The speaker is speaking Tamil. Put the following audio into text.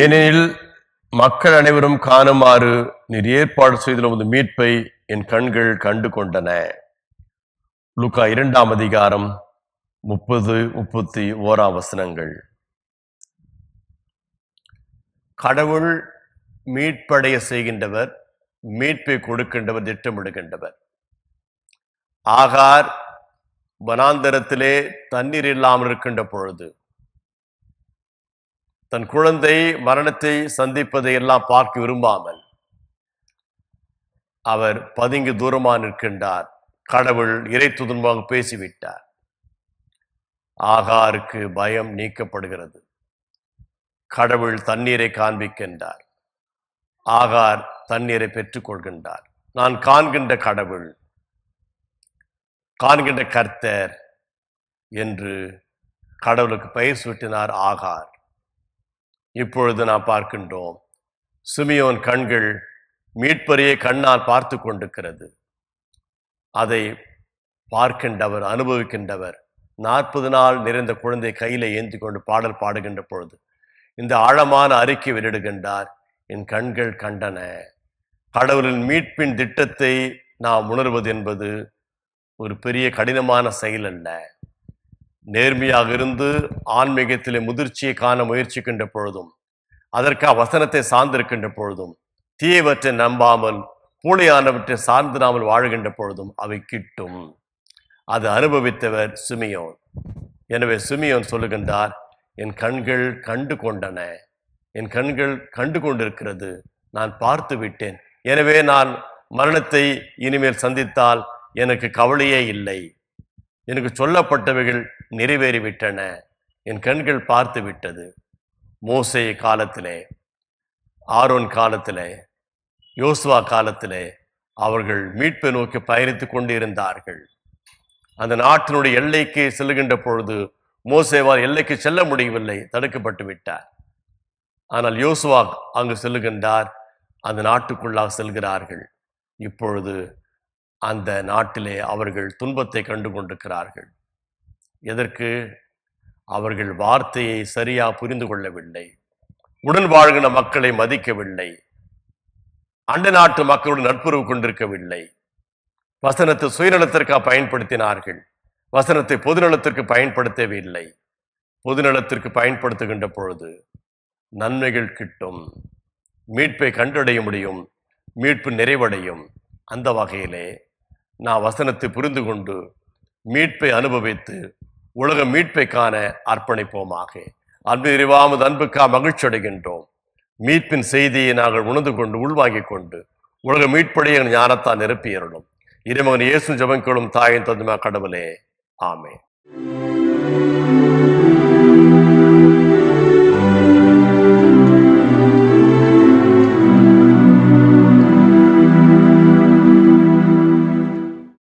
ஏனெனில் மக்கள் அனைவரும் காணுமாறு நீர் ஏற்பாடு செய்துள்ள உமது மீட்பை என் கண்கள் கண்டு கொண்டன. லுக்கா இரண்டாம் அதிகாரம் முப்பது முப்பத்தி ஓராம் வசனங்கள். கடவுள் மீட்படைய செய்கின்றவர் மீட்பை கொடுக்கின்றவர் திட்டமிடுகின்றவர். ஆகார் வனாந்தரத்திலே தண்ணீர் இல்லாமல் இருக்கின்ற பொழுது தன் குழந்தை மரணத்தை சந்திப்பதை எல்லாம் பார்க்க விரும்பாமல் அவர் பதுங்கி தூரமாக நிற்கின்றார். கடவுள் இறை துதுன்பாக பேசிவிட்டார். ஆகாருக்கு பயம் நீக்கப்படுகிறது. கடவுள் தண்ணீரை காண்பிக்கின்றார். ஆகார் தண்ணீரை பெற்றுக்கொள்கின்றார் நான் காண்கின்ற கடவுள் காண்கின்ற கர்த்தர் என்று கடவுளுக்கு பெயர் சுட்டினார் ஆகார். இப்பொழுது நாம் பார்க்கின்றோம். சுமியோன் கண்கள் மீட்பறையை கண்ணால் பார்த்து கொண்டிருக்கிறது. அதை பார்க்கின்றவர் அனுபவிக்கின்றவர். நாற்பது நாள் நிறைந்த குழந்தை கையில ஏந்தி கொண்டு பாடல் பாடுகின்ற பொழுது இந்த ஆழமான அறிக்கை வெளியிடுகின்றார் என் கண்கள் கண்டன. கடவுளின் மீட்பின் திட்டத்தை நாம் உணர்வது என்பது ஒரு பெரிய கடினமான செயல் அல்ல. நேர்மையாக இருந்து ஆன்மீகத்திலே முதிர்ச்சியை காண முயற்சிக்கின்ற பொழுதும் அதற்காக வசனத்தை சார்ந்திருக்கின்ற பொழுதும் தீயவற்றை நம்பாமல் பூளையானவற்றை சார்ந்திராமல் வாழ்கின்ற பொழுதும் அவை கிட்டும். அது அனுபவித்தவர் சுமியோன். எனவே சுமியோன் சொல்லுகின்றார் என் கண்கள் கண்டு கொண்டன. என் கண்கள் கண்டு கொண்டிருக்கிறது. நான் பார்த்து விட்டேன். எனவே நான் மரணத்தை இனிமேல் சந்தித்தால் எனக்கு கவலையே இல்லை. எனக்கு சொல்லப்பட்டவைகள் நிறைவேறிவிட்டன. என் கண்கள் பார்த்து விட்டது மோசே காலத்திலே ஆரோன் காலத்திலே யோசுவா காலத்திலே அவர்கள் மீட்பை நோக்கி பயணித்துக் கொண்டிருந்தார்கள். அந்த நாட்டினுடைய எல்லைக்கு செல்லுகின்ற பொழுது மோசேவால் எல்லைக்கு செல்ல முடியவில்லை தடுக்கப்பட்டு விட்டார். ஆனால் யோசுவா அங்கு செல்லுகின்றார் அந்த நாட்டுக்குள்ளாக செல்கிறார்கள். இப்பொழுது அந்த நாட்டிலே அவர்கள் துன்பத்தை கண்டு கொண்டிருக்கிறார்கள் எதற்கு? அவர்கள் வார்த்தையை சரியா புரிந்து கொள்ளவில்லை. உடன் வாழ்கிற மக்களை மதிக்கவில்லை. அண்ட நாட்டு மக்களுடன் நட்புறவு கொண்டிருக்கவில்லை. வசனத்தை சுயநலத்திற்காக பயன்படுத்தினார்கள். வசனத்தை பொதுநலத்திற்கு பயன்படுத்தவில்லை. பொதுநலத்திற்கு பயன்படுத்துகின்ற பொழுது நன்மைகள் கிட்டும். மீட்பை கண்டடைய முடியும். மீட்பு நிறைவடையும். அந்த வகையிலே நான் வசனத்தை புரிந்து கொண்டு மீட்பை அனுபவித்து உலக மீட்பை காண அர்ப்பணிப்போமாக. அன்பு இறிவாமது அன்புக்கா மகிழ்ச்சி அடைகின்றோம் மீட்பின் செய்தியை நாங்கள் உணர்ந்து கொண்டு உள்வாங்கிக் கொண்டு உலக மீட்படைய ஞானத்தால் நிரப்பியருளும். இறைமகன் இயேசு ஜபங்களும் தாயின் தந்துமா கடவுளே. ஆமே